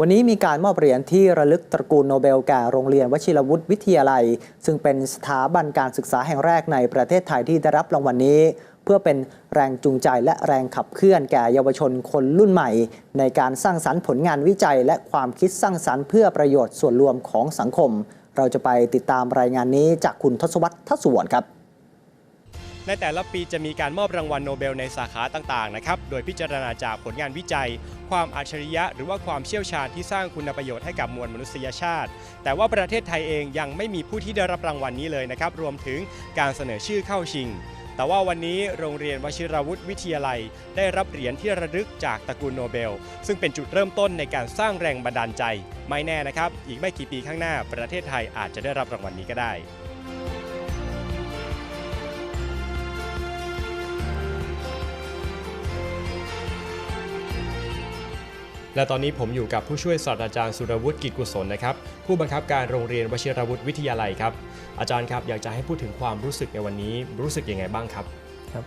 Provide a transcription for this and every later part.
วันนี้มีการมอบเหรียญที่ระลึกตระกูลโนเบลแก่โรงเรียนวชิรวุฒิวิทยาลัย ซึ่งเป็นสถาบันการศึกษาแห่งแรกในประเทศไทยที่ได้รับรางวัลนี้ เพื่อเป็นแรงจูงใจและแรงขับเคลื่อนแก่เยาวชนคนรุ่นใหม่ ในการสร้างสรรค์ผลงานวิจัย และความคิดสร้างสรรค์เพื่อประโยชน์ส่วนรวมของสังคม เราจะไปติดตามรายงานนี้จากคุณทศวรรษทัศวรครับ ในแต่ละปีจะมีการมอบรางวัลโนเบลในสาขาต่างๆนะครับ โดยพิจารณาจากผลงานวิจัย ความอัจฉริยะ หรือว่าความเชี่ยวชาญที่สร้างคุณประโยชน์ให้กับมวลมนุษยชาติ แต่ว่าประเทศไทยเองยังไม่มีผู้ที่ได้รับรางวัลนี้เลยนะครับ รวมถึงการเสนอชื่อเข้าชิงแต่ว่าวันนี้โรงเรียนวชิรวุฒิวิทยาลัย ได้รับเหรียญที่ระลึกจากตระกูลโนเบล ซึ่งเป็นจุดเริ่มต้นในการสร้างแรงบันดาลใจ ไม่แน่นะครับ อีกไม่กี่ปีข้างหน้า ประเทศไทยอาจจะได้รับรางวัลนี้ก็ได้ และตอนนี้ผมอยู่กับผู้ช่วยศาสตราจารย์สุรวุฒิกิจกุศลนะครับ ผู้บังคับการโรงเรียนวชิรวุฒิวิทยาลัยครับ อาจารย์ครับอยากจะให้พูดถึงความรู้สึกในวันนี้ รู้สึกยังไงบ้างครับครับ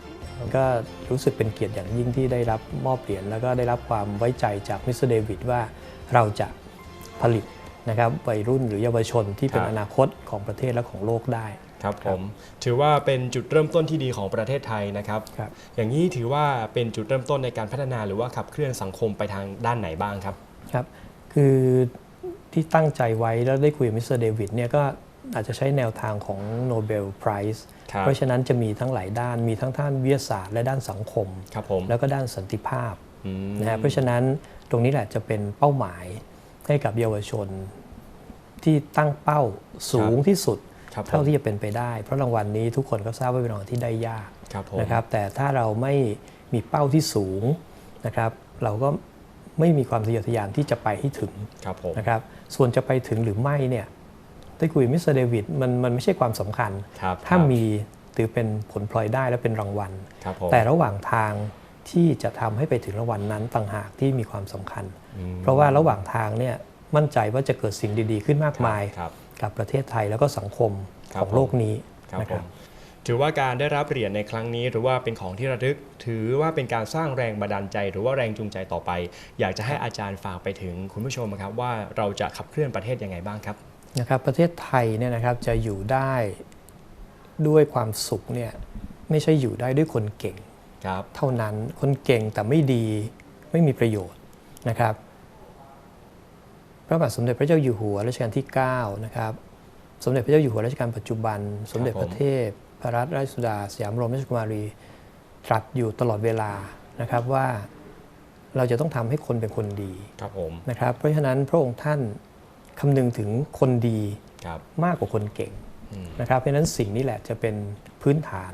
ก็รู้สึกเป็นเกียรติอย่างยิ่งที่ได้รับมอบเหรียญแล้วก็ได้รับความไว้ใจจากมิสเตอร์เดวิดว่าเราจะผลิตนะครับวัยรุ่นหรือเยาวชนที่เป็นครับอนาคตของประเทศและของโลกได้ ครับผมถือว่าเป็นจุดเริ่มต้นที่ดีของประเทศไทยนะครับครับ อย่างนี้ถือว่าเป็นจุดเริ่มต้นในการพัฒนาหรือว่าขับเคลื่อนสังคมไปทางด้านไหนบ้างครับครับ คือที่ตั้งใจไว้แล้วได้คุยกับมิสเตอร์เดวิดเนี่ยก็อาจจะใช้แนวทางของโนเบลไพรส์ครับเพราะฉะนั้นจะมีทั้งหลายด้านมีทั้งด้านวิทยาศาสตร์และด้านสังคมครับผมแล้วก็ด้านสันติภาพอืมนะฮะเพราะฉะนั้นตรงนี้แหละจะเป็นเป้าหมายให้กับเยาวชนที่ตั้งเป้าสูงที่สุดครับผม เท่าที่จะเป็นไปได้ เพราะรางวัลนี้ทุกคนก็ทราบว่าเป็นรางวัลที่ได้ยากครับผมนะครับ แต่ถ้าเราไม่มีเป้าที่สูงนะครับ เราก็ไม่มีความทะเยอทะยานที่จะไปให้ถึงครับผมนะครับ ส่วนจะไปถึงหรือไม่เนี่ยได้คุยกับมิสเตอร์เดวิดมันมันไม่ใช่ความสำคัญครับถ้ามีถือเป็นผลพลอยได้และเป็นรางวัลครับผมแต่ระหว่างทางที่จะทำให้ไปถึงรางวัลนั้นต่างหากที่มีความสำคัญอืมเพราะว่าระหว่างทางเนี่ยมั่นใจว่าจะเกิดสิ่งดี ๆ ขึ้นมากมายครับ กับประเทศไทยแล้วก็สังคมครับของโลกนี้ครับนะผครับมถือว่าการได้รับเหรียญในครั้งนี้ หรือว่าเป็นของที่ระลึก ถือว่าเป็นการสร้างแรงบันดาลใจ หรือว่าแรงจูงใจต่อไป อยากจะให้อาจารย์ฝากไปถึงคุณผู้ชมครับว่าเราจะขับเคลื่อนประเทศยังไงบ้างครับนะครับ ประเทศไทยเนี่ยนะครับจะอยู่ได้ด้วยความสุขเนี่ยไม่ใช่อยู่ได้ด้วยคนเก่งครับเท่านั้นคนเก่งแต่ไม่ดีไม่มีประโยชน์นะครับ พระบาทสมเด็จพระเจ้าอยู่หัวรัชกาลที่9นะครับสมเด็จพระเจ้าอยู่หัวรัชกาลปัจจุบัน สมเด็จพระเทพพระรัตนราชสุดาสยามบรมราชกุมารีตรัสอยู่ตลอดเวลานะครับว่าเราจะต้องทำให้คนเป็นคนดีครับผมนะครับ เพราะฉะนั้นพระองค์ท่านคำนึงถึงคนดีครับมากกว่าคนเก่งอืมนะครับเพราะฉะนั้นสิ่งนี้แหละจะเป็นพื้นฐาน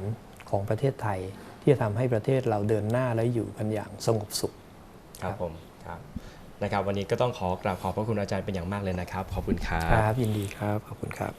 ของประเทศไทย ที่จะทำให้ประเทศเราเดินหน้าและอยู่กันอย่างสงบสุขครับผมครับ นะครับ วันนี้ก็ต้องขอกราบขอบพระคุณอาจารย์เป็นอย่างมากเลยนะครับ ขอบคุณครัครับ ยินดีครับ ขอบคุณครับ